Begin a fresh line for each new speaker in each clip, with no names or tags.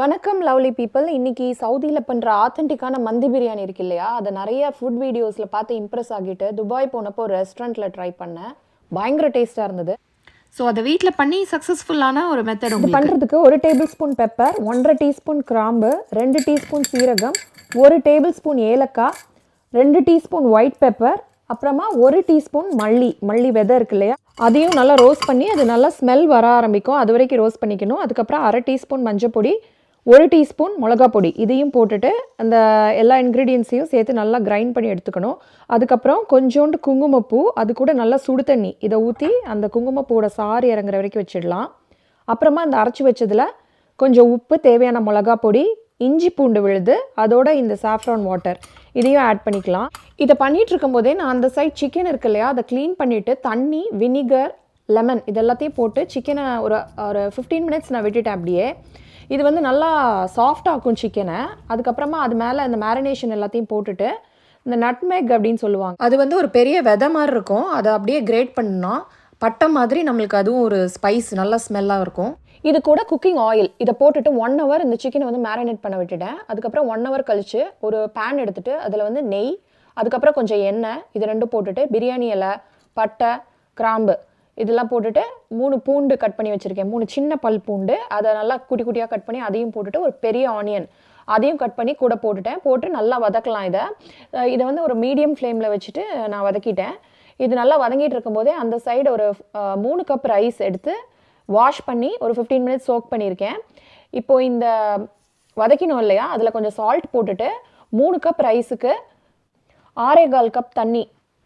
வணக்கம் lovely people. இன்னைக்கு சவுதியில் பண்ணுற ஆத்தென்டிக்கான மந்தி பிரியாணி இருக்கு இல்லையா? அதை நிறைய ஃபுட் வீடியோஸில் பார்த்து இம்ப்ரெஸ் ஆகிட்டு துபாய் போனப்போ ஒரு ரெஸ்டாரண்ட்டில் ட்ரை பண்ணேன். பயங்கர டேஸ்ட்டாக இருந்தது.
ஸோ அதை வீட்டில் பண்ணி சக்ஸஸ்ஃபுல்லான ஒரு மெத்தட்
இது பண்ணுறதுக்கு ஒரு டேபிள் ஸ்பூன் பெப்பர் ஒன்றரை டீஸ்பூன் கிராம்பு ரெண்டு டீஸ்பூன் சீரகம் ஒரு டேபிள் ஸ்பூன் ஏலக்காய் ரெண்டு டீஸ்பூன் ஒயிட் பெப்பர் அப்புறமா ஒரு டீஸ்பூன் மல்லி. மல்லி விதை இருக்கு இல்லையா? அதையும் நல்லா ரோஸ்ட் பண்ணி அது நல்லா ஸ்மெல் வர ஆரம்பிக்கும். அது வரைக்கும் ரோஸ்ட் பண்ணிக்கணும். அதுக்கப்புறம் அரை டீஸ்பூன் மஞ்சள் பொடி ஒரு டீஸ்பூன் மிளகா பொடி. இதையும் போட்டுட்டு அந்த எல்லா இன்க்ரீடியன்ஸையும் சேர்த்து நல்லா கிரைண்ட் பண்ணி எடுத்துக்கணும். அதுக்கப்புறம் கொஞ்சோண்டு குங்குமப்பூ அது கூட நல்லா சுடு தண்ணி. இதை ஊற்றி அந்த குங்குமப்பூவோட சாறு இறங்குற வரைக்கும் வச்சிடலாம். அப்புறமா அந்த அரைச்சி வச்சதில் கொஞ்சம் உப்பு தேவையான மிளகா பொடி இஞ்சி பூண்டு விழுது அதோட இந்த சாஃப்ரான் வாட்டர் இதையும் ஆட் பண்ணிக்கலாம். இதை பண்ணிகிட்டு இருக்கும்போதே நான் அந்த சைட் சிக்கன் இருக்கு இல்லையா அதை க்ளீன் பண்ணிவிட்டு தண்ணி வினிகர் லெமன் இது எல்லாத்தையும் போட்டு சிக்கனை ஒரு ஒரு ஃபிஃப்டீன் மினிட்ஸ் நான் விட்டுட்டேன் அப்படியே. இது வந்து நல்லா சாஃப்ட் ஆக்கும் சிக்கனை அதுக்கப்புறமா அது மேலே அந்த மேரினேஷன் எல்லாத்தையும் போட்டுட்டு இந்த நட்மேக் அப்படின்னு சொல்லுவாங்க. அது வந்து ஒரு பெரிய விதை மாதிரி இருக்கும். அதை அப்படியே கிரேட் பண்ணோம் பட்டை மாதிரி நம்மளுக்கு அதுவும் ஒரு ஸ்பைஸ் நல்ல ஸ்மெல்லாக இருக்கும். இது கூட குக்கிங் ஆயில் இதை போட்டுட்டு ஒன் ஹவர் இந்த சிக்கனை வந்து மேரினேட் பண்ண விட்டுட்டேன். அதுக்கப்புறம் ஒன் ஹவர் கழிச்சு ஒரு பேன் எடுத்துட்டு அதில் வந்து நெய் அதுக்கப்புறம் கொஞ்சம் எண்ணெய் இது ரெண்டும் போட்டுட்டு பிரியாணி இலை பட்டை கிராம்பு இதெல்லாம் போட்டுட்டு மூணு பூண்டு கட் பண்ணி வச்சுருக்கேன். மூணு சின்ன பல் பூண்டு. அதை நல்லா குட்டி குட்டியாக கட் பண்ணி அதையும் போட்டுட்டு ஒரு பெரிய ஆனியன் அதையும் கட் பண்ணி கூட போட்டுட்டேன். போட்டு நல்லா வதக்கலாம் இதை. இதை வந்து ஒரு மீடியம் ஃப்ளேமில் வச்சுட்டு நான் வதக்கிட்டேன். இது நல்லா வதங்கிட்டு இருக்கும்போதே அந்த சைடு ஒரு மூணு கப் ரைஸ் எடுத்து வாஷ் பண்ணி ஒரு ஃபிஃப்டீன் மினிட்ஸ் சோக் பண்ணியிருக்கேன். இப்போது இந்த வதக்கினோம் இல்லையா? அதில் கொஞ்சம் சால்ட் போட்டுட்டு மூணு கப் ரைஸுக்கு ஆறே கால் கப் தண்ணி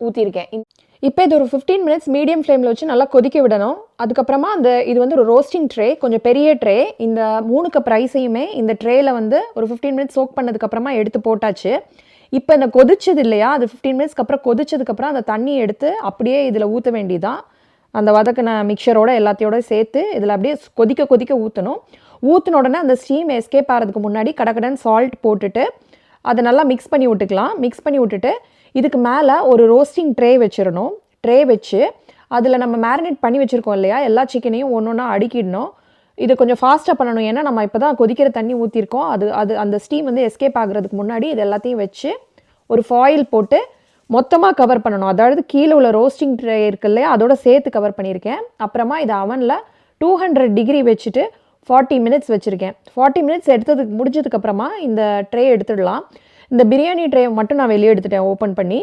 ஊற்றிருக்கேன் இப்போ இது ஒரு ஃபிஃப்டீன் மினிட்ஸ் மீடியம் ஃப்ளேமில் வச்சு நல்லா கொதிக்க விடணும். அதுக்கப்புறமா அந்த இது வந்து ஒரு ரோஸ்டிங் ட்ரே கொஞ்சம் பெரிய ட்ரே இந்த மூணு கப் ரைஸையுமே இந்த ட்ரேயில் வந்து ஒரு ஃபிஃப்டீன் மினிட்ஸ் சோக் பண்ணதுக்கப்புறமா எடுத்து போட்டாச்சு. இப்போ இந்த கொதிச்சது இல்லையா? அது ஃபிஃப்டீன் மினிட்ஸ்க்கு அப்புறம் கொதிச்சதுக்கப்புறம் அந்த தண்ணி எடுத்து அப்படியே இதில் ஊற்ற வேண்டியதான் அந்த வதக்கின மிக்சரோட எல்லாத்தையோட சேர்த்து இதில் அப்படியே கொதிக்க கொதிக்க ஊற்றணும் ஊற்றின உடனே அந்த ஸ்டீம் எஸ்கேப் ஆகிறதுக்கு முன்னாடி கடகடன் சால்ட் போட்டுட்டு அதை நல்லா மிக்ஸ் பண்ணி விட்டுக்கலாம். மிக்ஸ் பண்ணி விட்டுட்டு இதுக்கு மேலே ஒரு ரோஸ்டிங் ட்ரே வச்சிடணும். ட்ரே வச்சு அதில் நம்ம மேரினேட் பண்ணி வச்சுருக்கோம் இல்லையா? எல்லா சிக்கனையும் ஒன்று ஒன்றா அடுக்கிடணும். இது கொஞ்சம் ஃபாஸ்ட்டாக பண்ணணும். ஏன்னா நம்ம இப்போ தான் கொதிக்கிற தண்ணி ஊற்றிருக்கோம் அது அது அந்த ஸ்டீம் வந்து எஸ்கேப் ஆகுறதுக்கு முன்னாடி இது எல்லாத்தையும் வச்சு ஒரு ஃபாயில் போட்டு மொத்தமாக கவர் பண்ணணும். அதாவது கீழே உள்ள ரோஸ்டிங் ட்ரே இருக்கு இல்லையா? அதோட சேர்த்து கவர் பண்ணியிருக்கேன். அப்புறமா இது அவனில் டூ ஹண்ட்ரட் டிகிரி வச்சுட்டு ஃபார்ட்டி மினிட்ஸ் வச்சுருக்கேன். ஃபார்ட்டி மினிட்ஸ் எடுத்ததுக்கு முடிஞ்சதுக்கப்புறமா இந்த ட்ரே எடுத்துடலாம். இந்த பிரியாணி ட்ரேயை மட்டும் நான் வெளியே எடுத்துட்டேன் ஓப்பன் பண்ணி.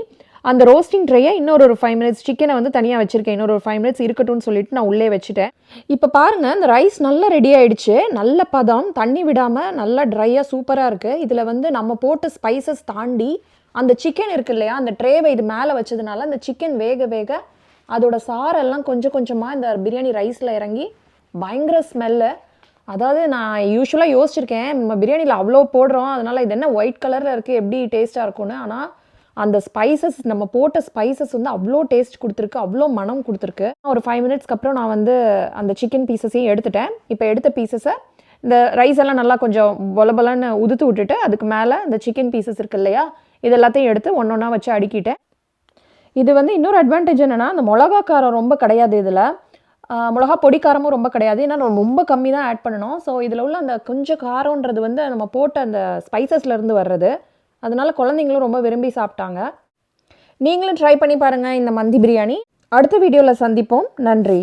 அந்த ரோஸ்டிங் ட்ரையை இன்னொரு ஒரு ஃபைவ் மினிட்ஸ் சிக்கனை வந்து தனியாக வச்சுருக்கேன். இன்னொரு ஒரு ஃபைவ் மினிட்ஸ் இருக்கட்டும்னு சொல்லிட்டு நான் உள்ளே வச்சுட்டேன். இப்போ பாருங்கள் அந்த ரைஸ் நல்லா ரெடி ஆகிடுச்சு நல்ல பதம் தண்ணி விடாமல் நல்லா ட்ரையாக சூப்பராக இருக்குது இதில் வந்து நம்ம போட்ட ஸ்பைசஸ் தாண்டி அந்த சிக்கன் இருக்கு இல்லையா அந்த ட்ரேவை இது மேலே வச்சதுனால அந்த சிக்கன் வேக வேக அதோட சாரெல்லாம் கொஞ்சம் கொஞ்சமாக இந்த பிரியாணி ரைஸில் இறங்கி பயங்கர ஸ்மெல்லு அதாவது நான் யூஸ்வலாக யோசிச்சிருக்கேன் நம்ம பிரியாணியில் அவ்வளோ போடுறோம் அதனால் இது என்ன ஒயிட் கலரில் இருக்குது எப்படி டேஸ்ட்டாக இருக்கும்னு. ஆனால் அந்த ஸ்பைசஸ் நம்ம போட்ட ஸ்பைசஸ் வந்து அவ்வளோ டேஸ்ட் கொடுத்துருக்கு அவ்வளோ மனம் கொடுத்துருக்கு. ஒரு ஃபைவ் மினிட்ஸ்க்கு அப்புறம் நான் வந்து அந்த சிக்கன் பீசஸையும் எடுத்துட்டேன். இப்போ எடுத்த பீசஸை இந்த ரைஸ் எல்லாம் நல்லா கொஞ்சம் பொலபலன்னு உதுத்து விட்டுட்டு அதுக்கு மேலே இந்த சிக்கன் பீசஸ் இருக்கு இல்லையா இது எல்லாத்தையும் எடுத்து ஒன்று ஒன்றா வச்சு அடுக்கிட்டேன். இது வந்து இன்னொரு அட்வான்டேஜ் என்னென்னா அந்த மிளகா காரம் ரொம்ப கிடையாது இதில். மிளகா பொடி காரமும் ரொம்ப கிடையாது. ஏன்னா நம்ம ரொம்ப கம்மி தான் ஆட் பண்ணணும். ஸோ இதில் உள்ள அந்த கொஞ்சம் காரம்ன்றது வந்து நம்ம போட்ட அந்த ஸ்பைசஸ்லேருந்து வர்றது. அதனால் குழந்தைங்களும் ரொம்ப விரும்பி சாப்பிட்டாங்க. நீங்களும் ட்ரை பண்ணி பாருங்கள் இந்த மந்தி பிரியாணி. அடுத்த வீடியோவில் சந்திப்போம். நன்றி.